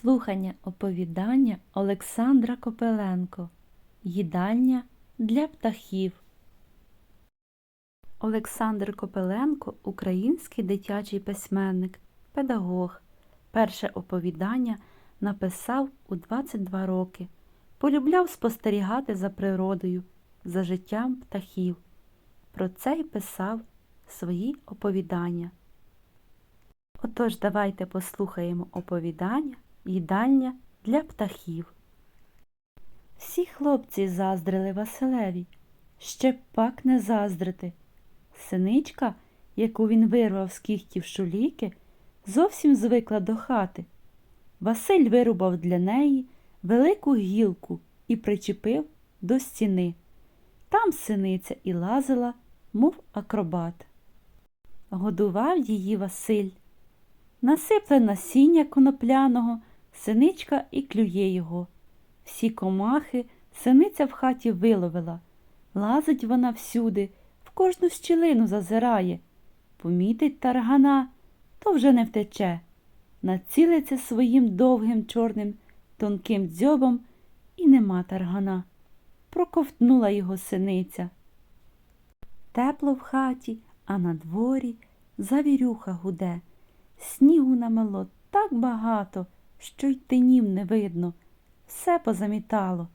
Слухання оповідання Олександра Копеленко Їдальня для птахів. Олександр Копеленко український дитячий письменник, педагог. Перше оповідання написав у 22 роки. Полюбляв спостерігати за природою, за життям птахів. Про це й писав свої оповідання. Отож, давайте послухаємо оповідання Їдальня для птахів. Всі хлопці заздрили Василеві, ще пак не заздрити. Синичка, яку він вирвав з кігтів шуліки, зовсім звикла до хати. Василь вирубав для неї велику гілку і причепив до стіни. Там синиця і лазила, мов акробат. Годував її Василь. Насипле насіння конопляного, синичка і клює його. Всі комахи синиця в хаті виловила. Лазить вона всюди, в кожну щілину зазирає. Помітить таргана, то вже не втече. Націлиться своїм довгим чорним тонким дзьобом і нема таргана. Проковтнула його синиця. Тепло в хаті, а на дворі завірюха гуде. Снігу намело так багато, що й тинів не видно. Все позамітало.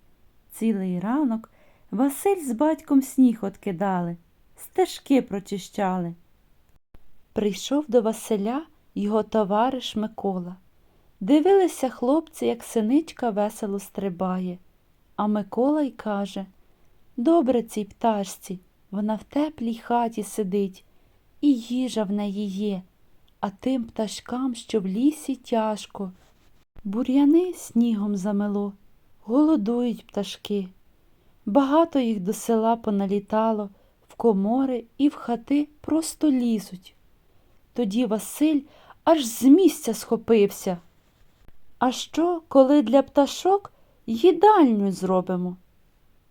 Цілий ранок Василь з батьком сніг откидали, стежки прочищали. Прийшов до Василя його товариш Микола. Дивилися хлопці, як синичка весело стрибає. А Микола й каже Добре цій пташці, вона в теплій хаті сидить, і їжа в неї є а тим пташкам, що в лісі тяжко. Бур'яни снігом замело, голодують пташки. Багато їх до села поналітало, в комори і в хати просто лізуть. Тоді Василь аж з місця схопився. А що, коли для пташок їдальню зробимо?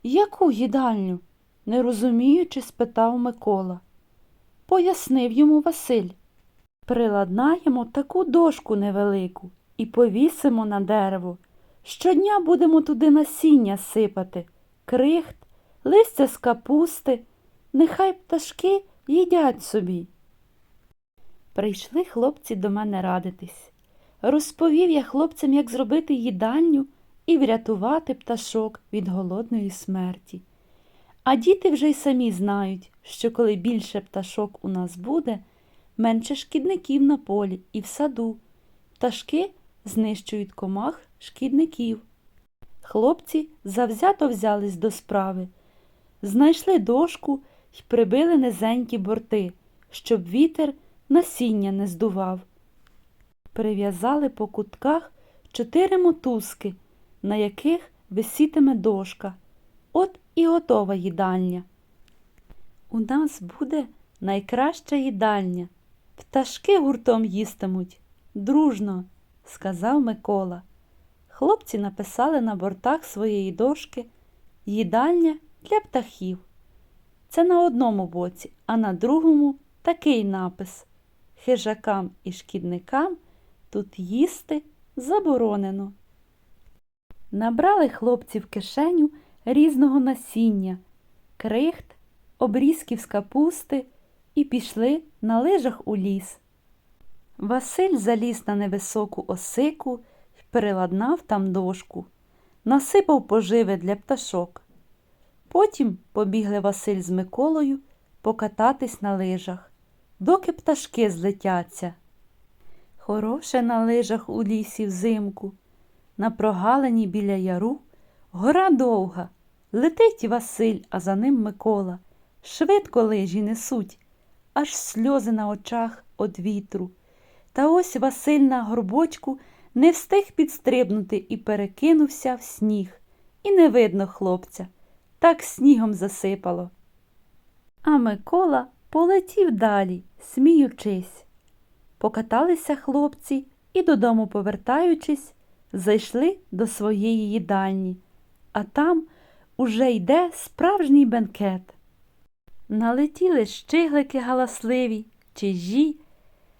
Яку їдальню? не розуміючи, спитав Микола. Пояснив йому Василь. Приладнаємо таку дошку невелику і повісимо на дерево. Щодня будемо туди насіння сипати, крихт, листя з капусти, нехай пташки їдять собі. Прийшли хлопці до мене радитись. Розповів я хлопцям, як зробити їдальню і врятувати пташок від голодної смерті. А діти вже й самі знають, що коли більше пташок у нас буде, менше шкідників на полі і в саду. Пташки знищують комах шкідників. Хлопці завзято взялись до справи, знайшли дошку й прибили низенькі борти, щоб вітер насіння не здував. Прив'язали по кутках чотири мотузки, на яких висітиме дошка. От і готова їдальня. У нас буде найкраща їдальня. Пташки гуртом їстимуть. Дружно, сказав Микола. Хлопці написали на бортах своєї дошки їдальня для птахів. Це на одному боці, а на другому такий напис Хижакам і шкідникам тут їсти заборонено. Набрали хлопці в кишеню різного насіння, крихт, обрізків з капусти і пішли на лижах у ліс. Василь заліз на невисоку осику і переладнав там дошку, насипав поживи для пташок. Потім побігли Василь з Миколою покататись на лижах, доки пташки злетяться. Хороше на лижах у лісі взимку, на прогалині біля яру гора довга. Летить Василь, а за ним Микола. Швидко лижі несуть, аж сльози на очах од вітру. Та ось Василь на горбочку не встиг підстрибнути і перекинувся в сніг. І не видно хлопця, так снігом засипало. А Микола полетів далі, сміючись. Покаталися хлопці і додому повертаючись, зайшли до своєї їдальні, а там уже йде справжній бенкет. Налетіли щиглики галасливі, чижі,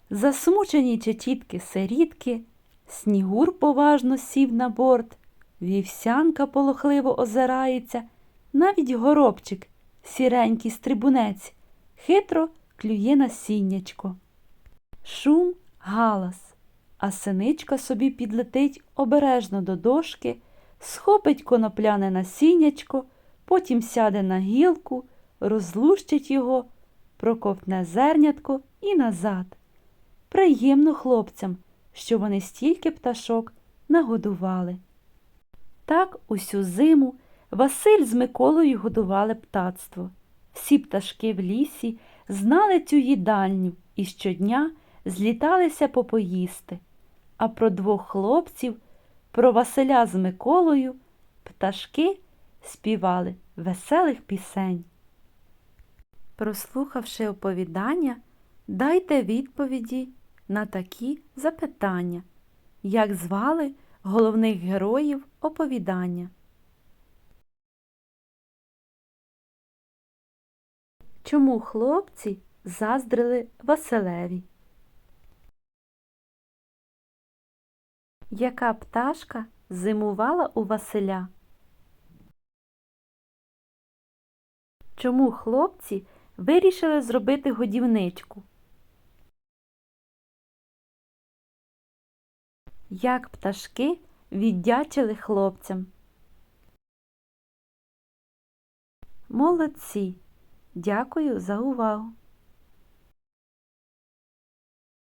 засмучені чи тітки сирітки, Снігур поважно сів на борт, вівсянка полохливо озирається, навіть горобчик, сіренький стрибунець, хитро клює насіннячко. Шум, галас, а синичка собі підлетить обережно до дошки, схопить конопляне насіннячко, потім сяде на гілку, розлущить його, проковтне зернятко і назад. Приємно хлопцям, що вони стільки пташок нагодували. Так усю зиму Василь з Миколою годували птацтво. Всі пташки в лісі знали цю їдальню і щодня зліталися попоїсти. А про двох хлопців, про Василя з Миколою, пташки співали веселих пісень. Прослухавши оповідання, дайте відповіді на такі запитання, як звали головних героїв оповідання. Чому хлопці заздрили Василеві? Яка пташка зимувала у Василя? Чому хлопці вирішили зробити годівничку? Як пташки віддячили хлопцям? Молодці! Дякую за увагу!